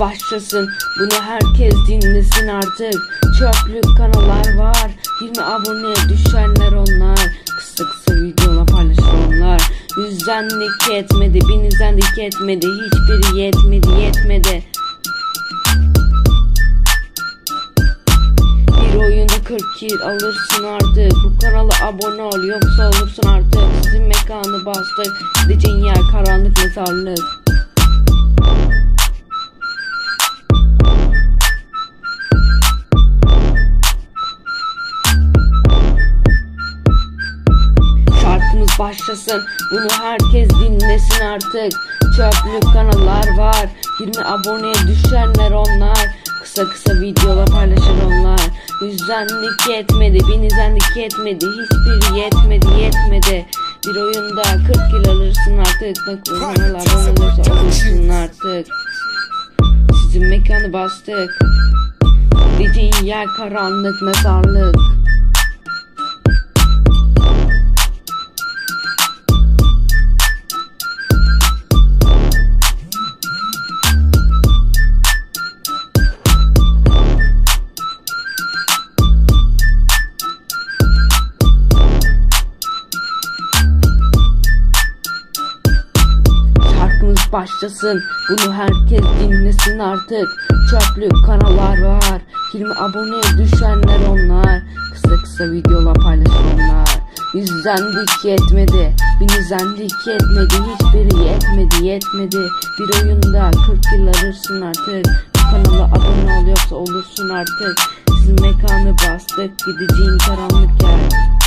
başlasın. Bunu herkes dinlesin artık. Çöplük kanallar var. 20 aboneye düşenler onlar. Kısa kısa videolar paylaşır onlar Yüzden dik etmedi Bin izden dik etmedi Hiçbiri yetmedi yetmedi. Bir oyunda 40 kill alırsın artık. Bu kanala abone ol yoksa olursun artık. Sizin mekanı bastık. Gideceğin yer karanlık mezarlık başlasın. Bunu herkes dinlesin artık. Çöplük kanallar var. 20 aboneye düşenler onlar. Kısa kısa videolar paylaşır onlar. Yüzdenlik yetmedi Bin izlendik yetmedi. Hiçbiri yetmedi yetmedi. Bir oyunda 40 kill alırsın artık. Bak kanala abone olursa olursun artık. Sizin mekanı bastık. Gideceğin yer karanlık mezarlık başlasın. Bunu herkes dinlesin artık. Çöplük kanallar var. 20 aboneye düşenler onlar. Kısa kısa videolar paylaşır onlar Yüzden dik yetmedi Bin izlendik yetmedi Hiçbiri yetmedi yetmedi. Bir oyunda 40 yıl arırsın artık. Kanala abone ol yoksa olursun artık. Sizin mekanı bastık. Gideceğin karanlık yer